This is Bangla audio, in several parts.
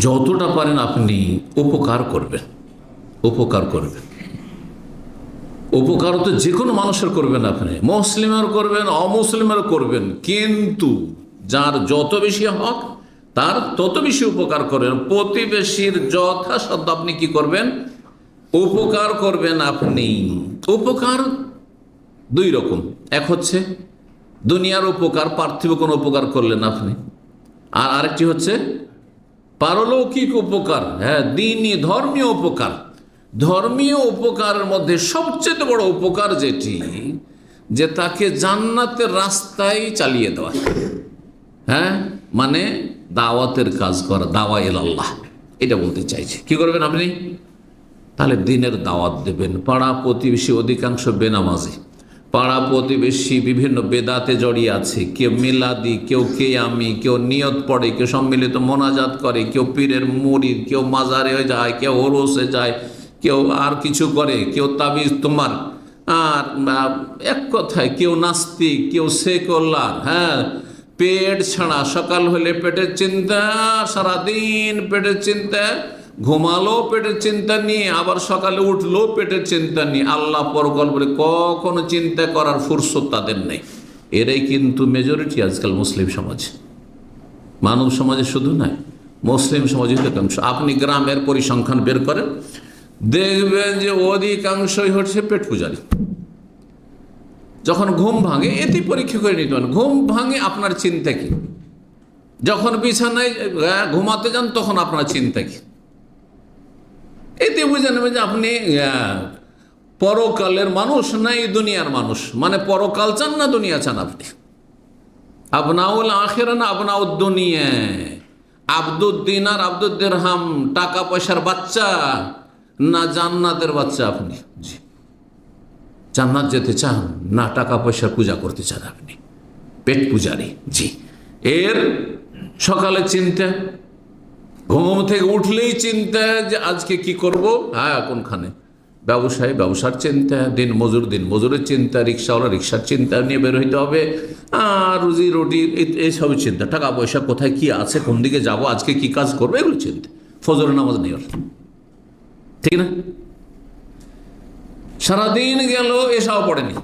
যতটা পারেন আপনি উপকার করবেন। উপকার করবেন। উপকার তো যে কোনো মানুষের করবেন আপনি। মুসলিমের করবেন অমুসলিমের করবেন। কিন্তু যার যত বেশি হক, তার তত বেশি উপকার করবেন। প্রতিবেশীর যথাসাধ্য আপনি কি করবেন? উপকার করবেন আপনি। উপকার দুই রকম। এক হচ্ছে, দুনিয়ার উপকার, পার্থিব কোনো উপকার করলেন আপনি। আর আরেকটি হচ্ছে পারলৌকিক উপকার হ্যাঁ দিনই ধর্মীয় উপকার। ধর্মীয় উপকারের মধ্যে সবচেয়ে বড় উপকার যেটি, যে তাকে জান্নাতের রাস্তায় চালিয়ে দেওয়া। হ্যাঁ মানে দাওয়াতের কাজ করা, দাওয়া এল আল্লাহ এটা বলতে চাইছি। কি করবেন আপনি? তাহলে দিনের দাওয়াত দেবেন পাড়া প্রতিবেশী অধিকাংশ বেনামাজি। পাড়া প্রতিবেশী বিভিন্ন বেদাতে জড়িয়ে আছে। কেউ মিলাদি, কেউ কে আমি কেউ নিয়ত পড়ে, কেউ সম্মিলিত মোনাজাত করে, কেউ পীরের মুড়ি, কেউ মাজারে যায়, কেউ ওরসে যায়, কেউ আর কিছু করে, কেউ তাবিজ তোমার। আর এক কথায় কেউ নাস্তিক, কেউ সে সেকল্লার হ্যাঁ? পেট ছাড়া সকাল হলে পেটের চিন্তা, সারাদিন পেটের চিন্তা। ঘুমালো, পেটের চিন্তা নিয়ে, আবার সকালে উঠল, পেটের চিন্তা নিয়ে। আল্লাহ পরকল্পে কখনো চিন্তা করার ফুরসত তাদের নেই। এরাই কিন্তু মেজরিটি আজকাল মুসলিম সমাজ। মানব সমাজে শুধু নয়, মুসলিম সমাজে অধিকাংশ। আপনি গ্রামের পরিসংখ্যান বের করেন, দেখবেন যে অধিকাংশই হচ্ছে পেট পূজারি। যখন ঘুম ভাঙে এতে পরীক্ষা করে নিতে পারেন ঘুম ভাঙে আপনার চিন্তা কি? যখন বিছানায় ঘুমাতে যান, তখন আপনার চিন্তা কি? বুঝে নেবেন যে আপনি পরকালের মানুষ না এই দুনিয়ার মানুষ? মানে পরকাল চান না দুনিয়া চান আপনি? আপনাউল আখের না আপনাউ দুনিয়া আব্দুদ্দিন আর আব্দুদ্দিন হাম টাকা পয়সার বাচ্চা না জান্নাতের বাচ্চা আপনি? জান্নাত যেতে চান, না টাকা পয়সার পূজা করতে চান আপনি? পেট পূজারি, জি। এর সকালে চিন্তা ঘুম থেকে উঠলেই চিন্তা যে আজকে কি করব? হ্যাঁ কোনখানে? ব্যবসায় ব্যবসার চিন্তা, দিন মজুর দিন মজুরের চিন্তা, রিক্সাওয়ালা রিক্সার চিন্তা নিয়ে বের হইতে হবে। আর রুজি, রুটি এই- এইসবই চিন্তা। টাকা পয়সা কোথায় কি আছে, কোন দিকে যাব, আজকে কি কাজ করব, এগুলো চিন্তা। ফজরের নামাজ নেই ওর। ঠিক না? সারাদিন গেল, এসাও পড়েনি।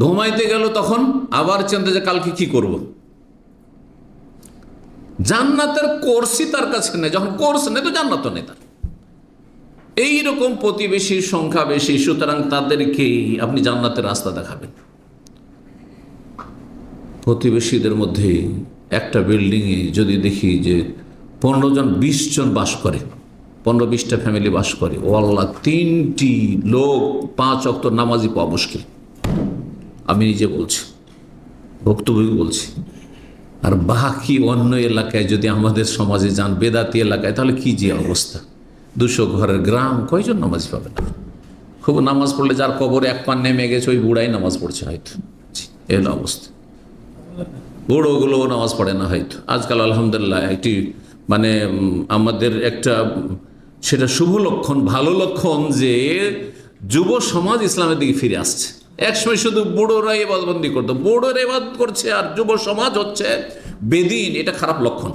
ঘুমাইতে গেল তখন, আবার চিন্তা যে কালকে কি করব। জান্নাতের কোর্সই তার কাছে নেই, যখন কোর্স নেই তো জান্নাত নেই তার। এইরকম প্রতিবেশীর সংখ্যা বেশি, সুতরাং তাদেরকেই আপনি জান্নাতের রাস্তা দেখাবেন। প্রতিবেশীদের মধ্যে একটা বিল্ডিংয়ে যদি দেখি যে পনেরো জন, বিশ জন বাস করে, পনেরো বিশটা ফ্যামিলি বাস করে ও আল্লাহ তিনটি লোক পাঁচ অক্ত নামাজি পাওয়া মুশকিল। আমি নিজে বলছি, ভক্তভোগী বলছি। আর বাকি অন্য এলাকায় যদি আমাদের সমাজে যান, বেদাতি এলাকায়, তাহলে কি যে অবস্থা? দুশো ঘরের গ্রাম, কয়জন নামাজ পাবে না খুব নামাজ পড়লে যার কবরে এক পান নেমে গেছে, ওই বুড়াই নামাজ পড়ছে হয়তো। হলো অবস্থা। বুড়োগুলো নামাজ পড়ে না হয়তো। আজকাল আলহামদুলিল্লাহ একটি মানে আমাদের একটা, সেটা শুভ লক্ষণ, ভালো লক্ষণ যে যুব সমাজ ইসলামের দিকে ফিরে আসছে। একসময় শুধু বুড়োরা এবাদবন্দি করতো। বুড়োরা এবাদ করছে আর যুব সমাজ হচ্ছে বেদিন, এটা খারাপ লক্ষণ।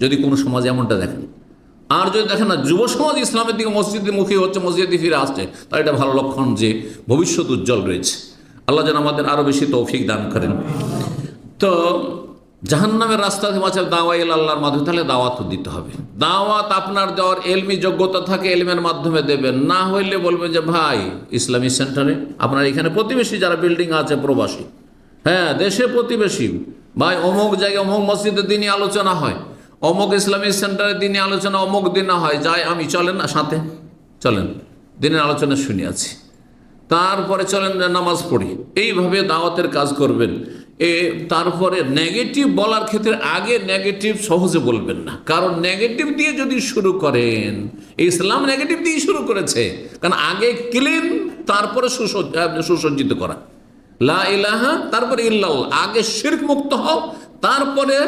যদি কোনো সমাজ এমনটা দেখেন। আর যদি দেখেন না, যুব সমাজ ইসলামের দিকে মসজিদের মুখী হচ্ছে, মসজিদে ফিরে আসছে, তাহলে এটা ভালো লক্ষণ যে ভবিষ্যৎ উজ্জ্বল রয়েছে। আল্লাহ যেন আমাদের আরও বেশি তৌফিক দান করেন। তো জাহান্নামের রাস্তা মাছের দাওয়া এল আল্লাহর মাধ্যমে, তাহলে দাওয়াত দিতে হবে। দাওয়াত আপনার দেওয়ার এলমি যোগ্যতা থাকে, এলমের মাধ্যমে দেবেন। না হইলে বলবেন যে, ভাই, ইসলামী সেন্টারে আপনার এখানে প্রতিবেশী যারা বিল্ডিং আছে, প্রবাসী। হ্যাঁ দেশে প্রতিবেশী। ভাই, অমুক জায়গায় অমুক মসজিদে দিনই আলোচনা হয়। অমুক ইসলামী সেন্টারে দিনই আলোচনা, অমুক দিনে হয়। যাই, আমি, চলেন না, সাথে। চলেন, দিনের আলোচনা শুনে আছি। তারপরে চলেন, নামাজ পড়ি। এইভাবে দাওয়াতের কাজ করবেন। এ, তারপরে নেগেটিভ বলার ক্ষেত্রে আগে নেগেটিভ সহজে বলবেন না। কারণ নেগেটিভ দিয়ে যদি শুরু করেন, ইসলাম নেগেটিভ দিয়ে শুরু করেছে। কারণ আগে ক্লিন তারপরে সুসজ্জ- সুসজ্জিত করা। লা ইলাহা, তারপরে ইল্লাল আগে শিরক মুক্ত হও, তারপরে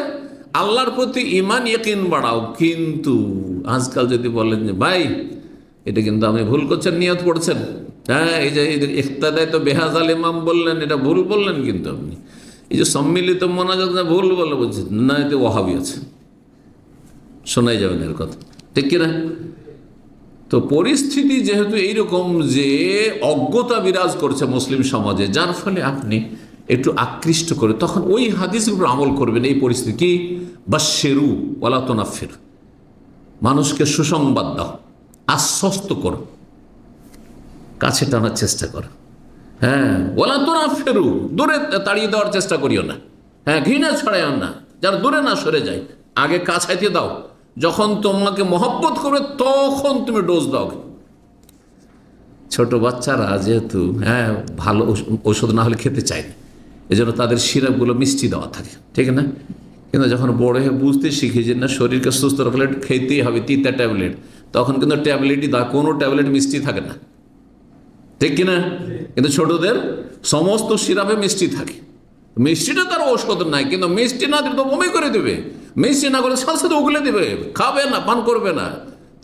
আল্লাহর প্রতি ইমান ইয়কিন বাড়াও। কিন্তু আজকাল যদি বলেন যে, ভাই, এটা কিন্তু আপনি ভুল করছেন, নিয়ত পড়ছেন হ্যাঁ এই যে ইফতাদায় তো বেহাজ আল ইমাম বললেন, এটা ভুল বললেন কিন্তু আপনি। এই যে সম্মিলিত মোনাজাত না ভুল বলে বলছেন না, এতে ওহাবি আছে। শোনাই যাবে না এর কথা। ঠিক কিনা? তো পরিস্থিতি যেহেতু এইরকম যে অজ্ঞতা বিরাজ করছে মুসলিম সমাজে, যার ফলে আপনি একটু আকৃষ্ট করে তখন ওই উপর আমল করবেন, এই পরিস্থিতি কি? বা শেরু ওলা তোনাফের মানুষকে সুসংবাদ দাও, আশ্বস্ত করো, কাছে টানার চেষ্টা করো। হ্যাঁ ওলা তোরা ফেরু দূরে তাড়িয়ে দেওয়ার চেষ্টা করিও না। হ্যাঁ ঘৃণা ছড়াইও না, যার দূরে না সরে যায়, আগে কাছাইতে দাও। যখন তোমাকে মহব্বত করবে, তখন তুমি ডোজ দাও। ছোট বাচ্চারা যেহেতু হ্যাঁ ভালো ঔষধ না হলে খেতে চায় না এই জন্য তাদের সিরাপগুলো মিষ্টি দেওয়া থাকে, ঠিক না? কিন্তু যখন বড় হয়ে বুঝতে শিখে যে না, শরীরকে সুস্থ রাখলে খেতেই হবে, তিতা ট্যাবলেট, তখন কিন্তু ট্যাবলেটই দা, কোনো ট্যাবলেট মিষ্টি থাকে না। ঠিক কিনা? কিন্তু ছোটদের সমস্ত সিরাপে মিষ্টি থাকে। মিষ্টিটা তার ঔষধ নাই, কিন্তু মিষ্টি না দিলে তো বমি করে দেবে। মিষ্টি না করে সাথে সাথে উগলে দেবে, খাবে না, পান করবে না।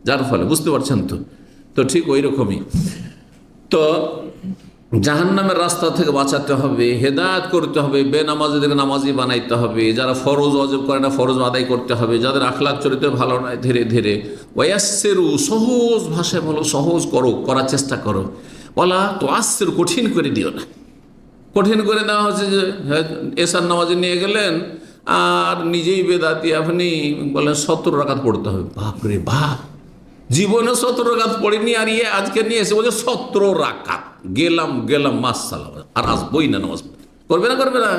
যার ফলে, বুঝতে পারছেন তো? তো ঠিক ওই রকমই তো জাহান্নামের রাস্তা থেকে বাঁচাতে হবে, হেদায়ত করতে হবে বেনামাজিদেরকে নামাজি বানাইতে হবে, যারা ফরজ অজব করে না, ফরজ আদায় করতে হবে, যাদের আখলাখ চরিত্র ভালো নয়, ধীরে ধীরে। ওয়াসেরু সহজ ভাষায় বলো, সহজ করো, করার চেষ্টা করো। বলা তো আসছের কঠিন করে দিও না। কঠিন করে দেওয়া হচ্ছে যে হ্যাঁ, এসার নামাজে নিয়ে গেলেন আর নিজেই বেদাতি আপনি বলেন সত্তর রাকাত পড়তে হবে। বাপরে বাপ জীবনে সতেরো রাকাত পড়িনি আর ইয়ে আজকে নিয়ে এসে বলছে সতেরো রাকাত। গেলাম গেলাম মাস সালাম আর আসবই না নামাজ। করবে না করবে না?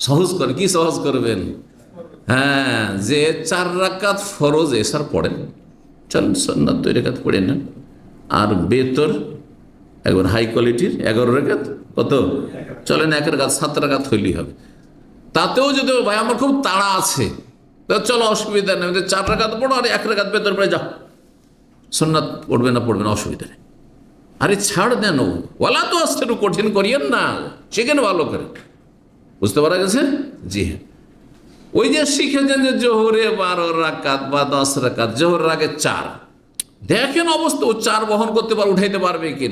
সহজ করে কি সহজ করবেন? হ্যাঁ যে চার রাকাত ফরজ এসার পড়েন চল সন্ন্যাত দুই রেখাত পড়ে না আর বেতর একবার হাই কোয়ালিটির এগারো রেখাত, কত? চলেন এক রেখাত সাত রেখাত হইলেই হবে। তাতেও যদি, ভাই, আমার খুব তাড়া আছে। চলো, অসুবিধা নেই। চার রেখাত পড়ো, আর এক রেখাত বেতর পড়ে যাও। সোননাথ পড়বে না পড়বে না, অসুবিধা নেই। আরে ছাড় দেন ওলা তো একটু কঠিন করিয়েন না। সেখানে ভালো করে। বুঝতে পারা গেছে? জি হ্যাঁ। ওই যে শিখেছেন যে জোহরে বারো রাকাত বা দশ রাকাত জোহরের রাগে চার। দেখেন অবস্থা, ও চার বহন করতে পার উঠাইতে পারবে কি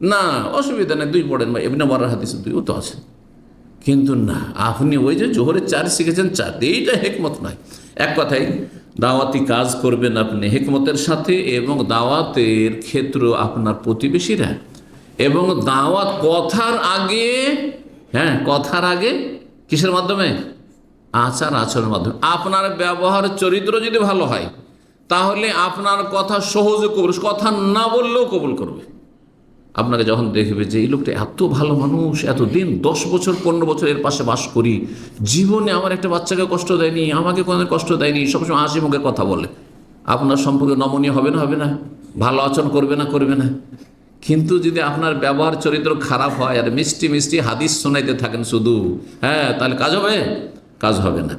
না, অসুবিধা নেই, দুই পড়েন ভাই। এমনি মারার হাদিস দুইও তো আছে। কিন্তু না, আপনি ওই যে জোহরে চার শিখেছেন চার এইটা হেকমত নয় এক কথাই দাওয়াতি কাজ করবেন আপনি হেকমতের সাথে এবং দাওয়াতের ক্ষেত্র আপনার প্রতিবেশীরা। এবং দাওয়াত কথার আগে হ্যাঁ কথার আগে কিসের মাধ্যমে? আচার আচরণের মাধ্যমে। আপনার ব্যবহার চরিত্র যদি ভালো হয়, তাহলে আপনার কথা সহজে কবুল, কথা না বললেও কবুল করবে। আপনাকে যখন দেখবে যে এই লোকটা এত ভালো মানুষ এত দিন দশ বছর, পনেরো বছর এর পাশে বাস করি, জীবনে আমার একটা বাচ্চাকে কষ্ট দেয়নি, আমাকে কোনো কষ্ট দেয়নি, সবসময় হাসি মুখে কথা বলে। আপনার সম্পর্কে নমনীয় হবে না হবে না, ভালো আচরণ করবে না করবে না। কিন্তু যদি আপনার ব্যবহার চরিত্র খারাপ হয় আর মিষ্টি মিষ্টি হাদিস শোনাইতে থাকেন শুধু হ্যাঁ তাহলে কাজ হবে? কাজ হবে না।